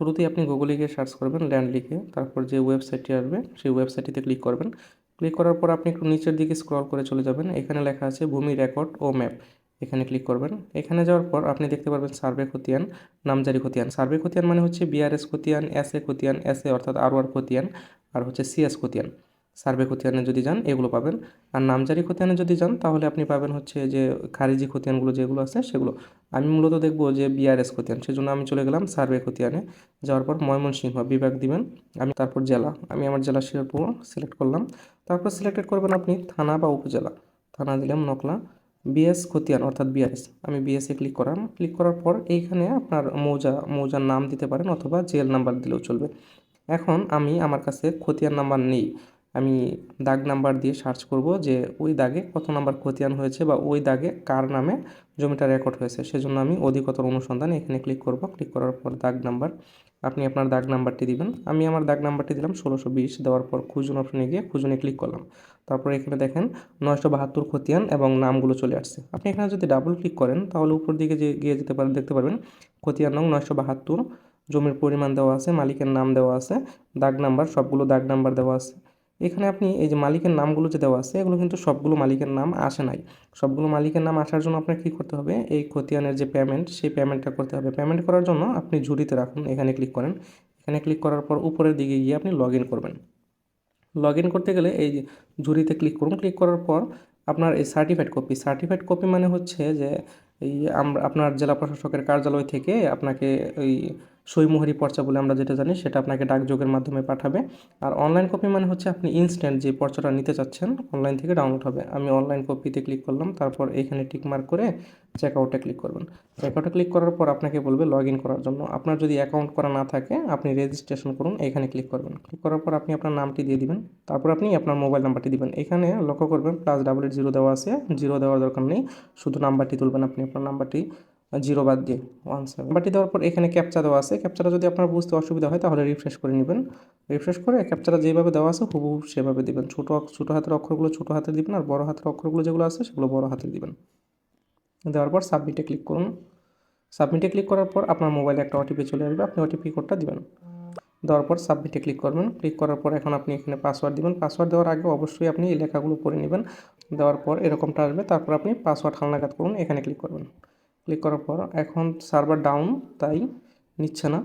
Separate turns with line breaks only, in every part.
শুরুতেই আপনি গুগলে গিয়ে সার্চ করবেন ল্যান্ড লিখে তারপর যে ওয়েবসাইটটি আসবে সেই ওয়েবসাইটটিতে ক্লিক করবেন। ক্লিক করার পর আপনি একটু নিচের দিকে স্ক্রল করে চলে যাবেন। এখানে লেখা আছে ভূমি রেকর্ড ও ম্যাপ এখানে ক্লিক করবেন। এখানে যাওয়ার পর আপনি দেখতে পারবেন সার্ভে খতিয়ান নামজারি খতিয়ান সার্ভে খতিয়ান মানে হচ্ছে বিআরএস খতিয়ান এস এ খতিয়ান এস এ অর্থাৎ আর খতিয়ান আর হচ্ছে সিএস খতিয়ান সার্ভে খতিয়ানে যদি যান, এগুলো পাবেন। আর নামজারি খতিয়ানে যদি যান, তাহলে আপনি পাবেন হচ্ছে যে খারিজি খতিয়ানগুলো যেগুলো আছে, সেগুলো। আমি মূলত দেখব যে বিআরএস খতিয়ান, সেজন্য আমি চলে গেলাম সার্ভে খতিয়ানে। যাওয়ার পর ময়মনসিংহ, বিভাগ দিবেন, আমি তারপর জেলা। আমি আমার জেলা শিরপুর সিলেক্ট করলাম। তারপর সিলেক্টেড করবেন আপনি থানা বা উপজেলা। থানা দিলাম নকলা। বিএস খতিয়ান, অর্থাৎ বিআরএস আমি বিএসএ ক্লিক করাম। ক্লিক করার পর এইখানে আপনার মৌজা, মৌজার নাম দিতে পারেন অথবা জেল নাম্বার দিলেও চলবে। এখন আমি আমার কাছে খতিয়ান নাম্বার নেই। আমি দাগ নাম্বার দিয়ে সার্চ করব যে ওই দাগে কত নাম্বার খতিয়ান হয়েছে বা ওই দাগে কার নামে জমিটা রেকর্ড হয়েছে। সেজন্য আমি অধিকতর অনুসন্ধান এখানে ক্লিক করব। ক্লিক করার পর দাগ নাম্বার, আপনি আপনার দাগ নাম্বারটি দিবেন। আমি আমার দাগ নাম্বারটি দিলাম ষোলোশো বিশ, দেওয়ার পর খুঁজুন অপশনে গিয়ে খুঁজুনে ক্লিক করলাম। তারপর এখানে দেখেন নয়শো বাহাত্তর খতিয়ান এবং নামগুলো চলে আসছে। আপনি এখানে যদি ডাবল ক্লিক করেন, তাহলে উপর দিকে যে গিয়ে যেতে পারেন দেখতে পারবেন খতিয়ান নং নয়শো বাহাত্তর, জমির পরিমাণ দেওয়া আছে, মালিকের নাম দেওয়া আছে, দাগ নাম্বার, সবগুলো দাগ নাম্বার দেওয়া আছে। এখানে আপনি এই যে মালিকের নামগুলো যে দেওয়া আছে, এগুলো কিন্তু সবগুলো মালিকের নাম আসে নাই। সবগুলো মালিকের নাম আসার জন্য আপনার কী করতে হবে? এই খতিয়ানের যে পেমেন্ট সেই পেমেন্টটা করতে হবে। পেমেন্ট করার জন্য আপনি ঝুড়িতে রাখুন, এখানে ক্লিক করেন। এখানে ক্লিক করার পর উপরের দিকে গিয়ে আপনি লগ করবেন। লগ করতে গেলে এই ঝুড়িতে ক্লিক করুন। ক্লিক করার পর আপনার এই সার্টিফাইড কপি সার্টিফাইড কপি মানে হচ্ছে যে এই আমরা আপনার জেলা প্রশাসকের কার্যালয় থেকে আপনাকে ওই সইমোহরি পর্চা বলে আমরা যেটা জানি, সেটা আপনাকে ডাকযোগের মাধ্যমে পাঠাবে। আর অনলাইন কপি মানে হচ্ছে আপনি ইনস্ট্যান্ট যে পর্চাটা নিতে চাচ্ছেন অনলাইন থেকে ডাউনলোড হবে। আমি অনলাইন কপিতে ক্লিক করলাম, তারপর এখানে টিক মার্ক করে চেক আউটে ক্লিক করবেন। চেক আউটে ক্লিক করার পর আপনাকে বলবে লগ ইন করার জন্য। আপনার যদি অ্যাকাউন্ট করা না থাকে, আপনি রেজিস্ট্রেশন করুন, এখানে ক্লিক করবেন। ক্লিক করার পর আপনি আপনার নামটি দিয়ে দিবেন। তারপর আপনি আপনার মোবাইল নাম্বারটি দিবেন। এখানে লক্ষ্য করবেন প্লাস ডাবল এইট জিরো দেওয়া আছে। জিরো দেওয়ার দরকার নেই। শুধু নাম্বারটি তুলবেন আপনি, আপনার নাম্বারটি জিরো বাদ দিয়ে ওয়ান সেভেন বাটি দেওয়ার পর এখানে ক্যাপচা দেওয়া আছে। ক্যাপচাটা যদি আপনার বুঝতে অসুবিধা হয়, তাহলে রিফ্রেশ করে নেবেন। রিফ্রেশ করে ক্যাপচাটা যেভাবে দেওয়া আছে, হুবহু সেভাবে দিবেন। ছোটো ছোটো হাতের অক্ষরগুলো ছোটো হাতে দিবেন আর বড় হাতের অক্ষরগুলো যেগুলো আছে, সেগুলো বড় হাতে দিবেন। দেওয়ার পর সাবমিটে ক্লিক করুন। সাবমিটে ক্লিক করার পর আপনার মোবাইলে একটা ওটিপি চলে আসবে। আপনি ওটিপি কোডটা দিবেন। দেওয়ার পর সাবমিটে ক্লিক করবেন। ক্লিক করার পর এখন আপনি এখানে পাসওয়ার্ড দিবেন। পাসওয়ার্ড দেওয়ার আগে অবশ্যই আপনি এই লেখাগুলো পড়ে নেবেন। দেওয়ার পর এরকমটা আসবে। তারপর আপনি পাসওয়ার্ড হালনাগাদ করুন। এখানে ক্লিক করবেন। ক্লিক করার পর এখন সার্ভার ডাউন তাই নিচ্ছে না।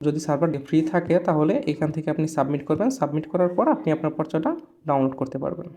যদি সার্ভার ফ্রি থাকে তাহলে এখান থেকে আপনি সাবমিট করবেন। সাবমিট করার পর আপনি আপনার পর্চাটা ডাউনলোড করতে পারবেন।